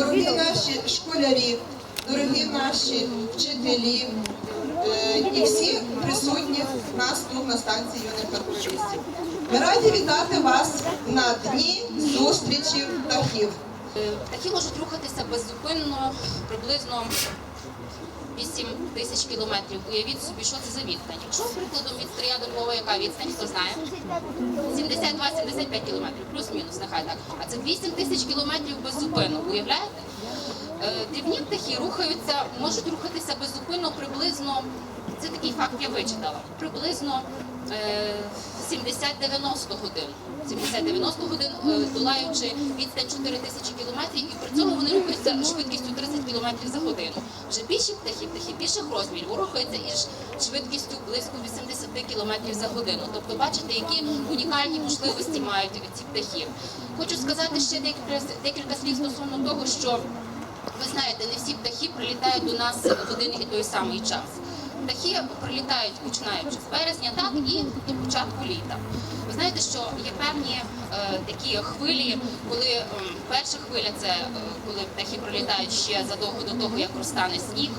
дорогі наші школярі, дорогі наші вчителі е, і всі присутні нас тут на станції юних натуралістів. Ми раді вітати вас на дні зустрічі птахів. Е, Птахи можуть рухатися беззупинно приблизно 8 тисяч кілометрів. Уявіть собі, що це за відстань. Якщо, прикладом, від Стрия до Львова, яка відстань, хто знає? 72-75 кілометрів, плюс-мінус, нехай так. А це 8 тисяч кілометрів беззупинно, уявляєте? Е, Дрібні птахи рухаються, можуть рухатися беззупинно приблизно, це такий факт я вичитала, приблизно е, 70-90 годин. 70-90 годин, е, долаючи відстань 4 тисячі кілометрів, і при цьому вони рухаються швидкістю 30 кілометрів за годину. Вже більші птахи, птахи більших розмірів, рухаються із швидкістю близько 80 кілометрів за годину. Тобто, бачите, які унікальні можливості мають ці птахи. Хочу сказати ще декілька, декілька слів стосовно того, що ви знаєте, не всі птахи прилітають до нас в один і той самий час. Птахи прилітають починаючи з березня, так і до початку літа. Ви знаєте, що є певні е, такі хвилі, коли е, перша хвиля це е, коли птахи прилітають ще задовго до того, як розтане сніг.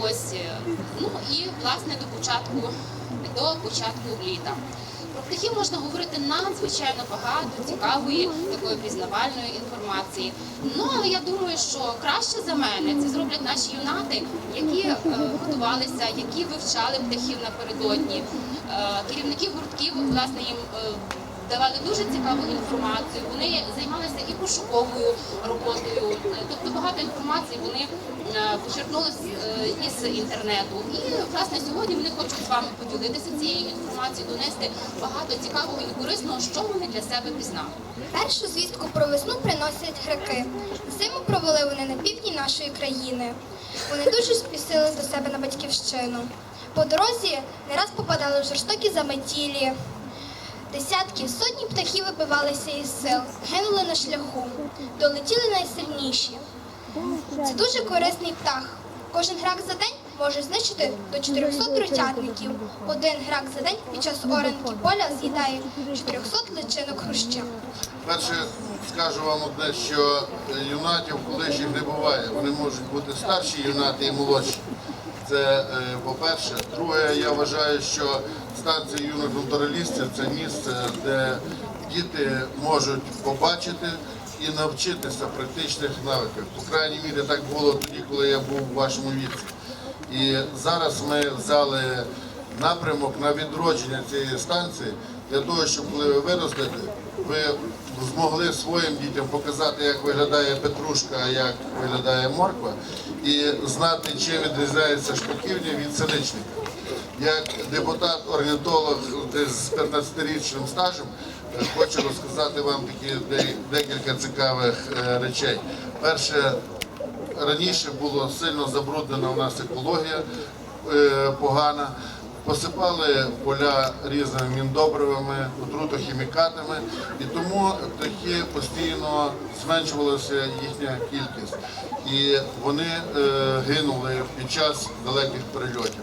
Ось е, ну і власне до початку до початку літа. Птахів можна говорити надзвичайно багато цікавої, такої пізнавальної інформації. Ну але я думаю, що краще за мене це зроблять наші юнати, які е, готувалися, які вивчали птахів напередодні. Е, керівники гуртків власне їм. е, Давали дуже цікаву інформацію. Вони займалися і пошуковою роботою, тобто багато інформації вони е, почерпнули е, із інтернету. І власне сьогодні вони хочуть з вами поділитися цією інформацією, донести багато цікавого і корисного, що вони для себе пізнали. Першу звістку про весну приносять греки. Зиму провели вони на півдні нашої країни. Вони дуже спісили до себе на батьківщину. По дорозі не раз попадали в жорстокі заметілі. Десятки, сотні птахів вибивалися із сил, гинули на шляху, долетіли найсильніші. Це дуже корисний птах. Кожен грак за день може знищити до 400 трутятників. Один грак за день під час оранки поля з'їдає 400 личинок хруща. Перше скажу вам одне, що юнатів колишніх не буває. Вони можуть бути старші юнати і молодші. Це е, по-перше. Друге, я вважаю, що станція юних натуралістів це місце, де діти можуть побачити і навчитися практичних навиків. По крайній мірі так було тоді, коли я був у вашому віці. І зараз ми взяли напрямок на відродження цієї станції для того, щоб коли ви виростете, ви змогли своїм дітям показати, як виглядає петрушка, як виглядає морква, і знати, чим відрізняється шпаківня від синичника. Як депутат-орнітолог з 15-річним стажем, хочу розказати вам такі декілька цікавих е, речей. Перше, раніше було сильно забруднена у нас екологія е, погана. Посипали поля різними міндобривами, отрутохімікатами, і тому птахи постійно зменшувалася їхня кількість, і вони е, гинули під час далеких перельотів.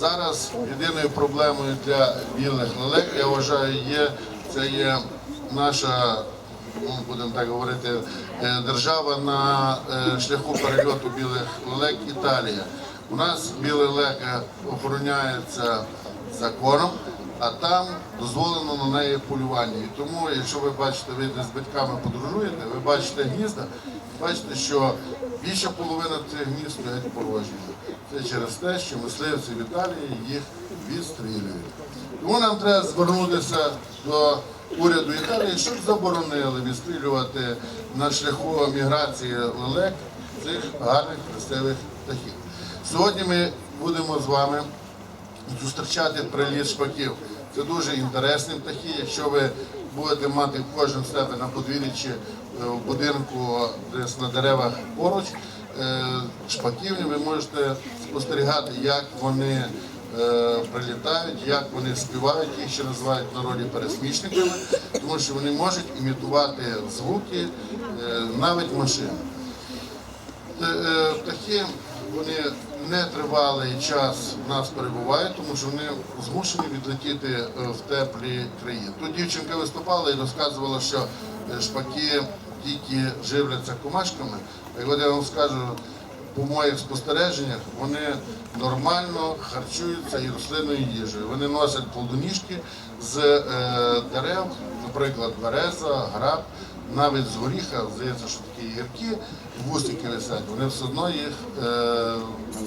Зараз єдиною проблемою для білих лелек, я вважаю, є це є наша ну, будемо так говорити, е, держава на е, шляху перельоту білих лелек Італія. У нас біле лелека охороняється законом, а там дозволено на неї полювання. І тому, якщо ви бачите, ви з батьками подорожуєте, ви бачите гнізда, бачите, що більша половина цих гнізд стоять порожні. Це через те, що мисливці в Італії їх відстрілюють. Тому нам треба звернутися до уряду Італії, щоб заборонили відстрілювати на шляху міграції лелек цих гарних красивих птахів. Сьогодні ми будемо з вами зустрічати приліт шпаків. Це дуже інтересні птахи. Якщо ви будете мати кожен себе на подвір'ї в будинку десь на деревах поруч е, шпаківні, ви можете спостерігати, як вони е, прилітають, як вони співають, їх ще називають в народі пересмішниками, тому що вони можуть імітувати звуки е, навіть машин. Е, е, Птахи вони не тривалий час в нас перебувають, тому що вони змушені відлетіти е, в теплі краї. Тут дівчинка виступала і розказувала, що е, шпаки тільки живляться комашками. А от я вам скажу, по моїх спостереженнях, вони нормально харчуються і рослинною їжею. Вони носять плодоніжки з е, дерев, наприклад, береза, граб, навіть з горіха, здається, що такі гіркі вустики висять, вони все одно їх е,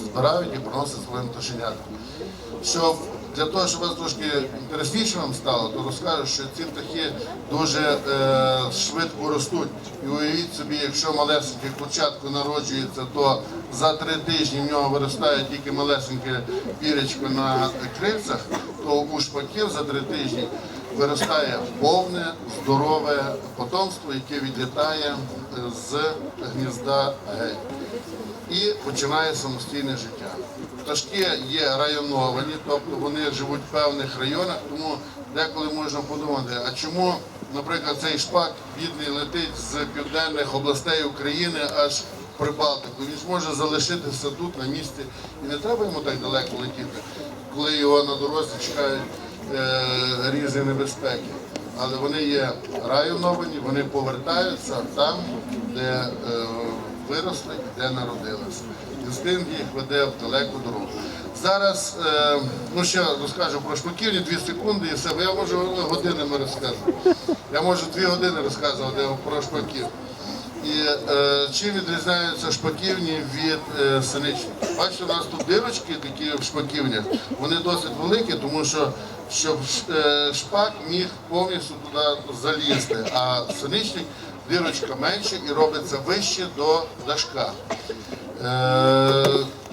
збирають і приносять своїм пташенятам. Щоб для того, щоб вас трошки інтересніше вам стало, то розкажу, що ці птахи дуже е, швидко ростуть. І уявіть собі, якщо малесеньке курчатко народжується, то за три тижні в нього виростає тільки малесеньке піречко на крильцях, то у шпаків за три тижні виростає повне, здорове потомство, яке відлітає е, з гнізда геть і починає самостійне життя. Пташки є районовані, тобто вони живуть в певних районах, тому деколи можна подумати, а чому, наприклад, цей шпак бідний летить з південних областей України аж в Прибалтику. Він ж може залишитися тут на місці і не треба йому так далеко летіти, коли його на дорозі чекають е, різні небезпеки. Але вони є районовані, вони повертаються там, де е, виросли і де народилися. Інстинкт їх веде в далеку дорогу. Зараз, е, ну ще розкажу про шпаківні, дві секунди і все, бо я можу годинами розказувати. Я можу дві години розказувати про шпаків. І е, чим відрізняються шпаківні від е, синичних? Бачите, у нас тут дирочки такі в шпаківнях, вони досить великі, тому що щоб е, шпак міг повністю туди залізти, а синичник дирочка менше і робиться вище до дашка. Е,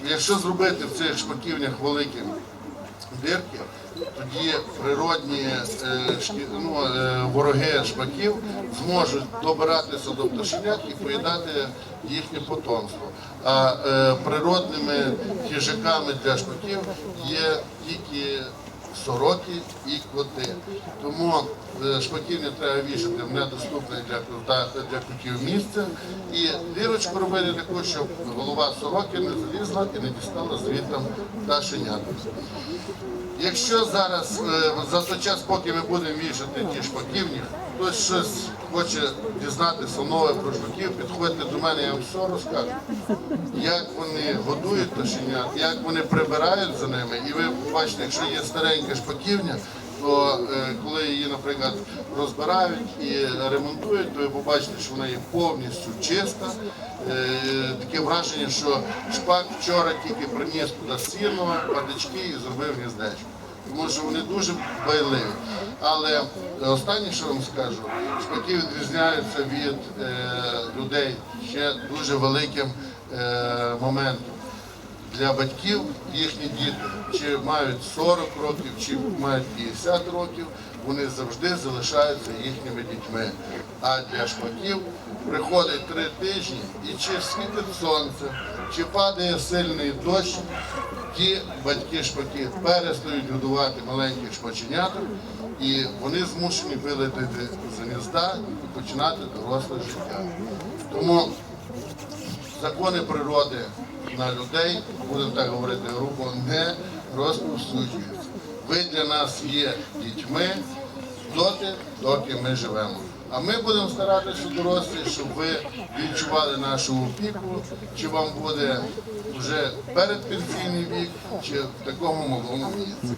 якщо зробити в цих шпаківнях великі дирки, тоді природні е, шкі- ну, е, вороги шпаків зможуть добиратися до пташенят і поїдати їхнє потомство. А е, природними хижаками для шпаків є тільки сороки і коти. Тому е, не треба вішати в недоступне для, для котів місце. І дірочку робити таку, щоб голова сороки не залізла і не дістала звідти пташенят. Якщо зараз е, за той час, поки ми будемо вішати ті шпаківні, хтось щось хоче дізнатися нове про шпаків, підходьте до мене, я вам все розкажу. Як вони годують пташенят, як вони прибирають за ними. І ви побачите, якщо є старенька шпаківня, то е, коли її, наприклад, розбирають і ремонтують, то ви побачите, що вона є повністю чиста. Е, Таке враження, що шпак вчора тільки приніс туди сіно, патички і зробив гніздечко. Тому що вони дуже байливі. Але останнє, що вам скажу, шпаки відрізняються від е, людей ще дуже великим моментом для батьків їхні діти, чи мають 40 років, чи мають 50 років, вони завжди залишаються їхніми дітьми. А для шпаків приходить три тижні, і чи світить сонце, чи падає сильний дощ, ті батьки шпаки перестають годувати маленьких шпаченяток, і вони змушені вилетіти з гнізда і починати доросле життя. Тому закони природи на людей, будемо так говорити грубо, не розповсюджуються. Ви для нас є дітьми доти, доки ми живемо. А ми будемо старатися дорослі, щоб ви відчували нашу опіку, чи вам буде вже передпенсійний вік, чи в такому малому віці.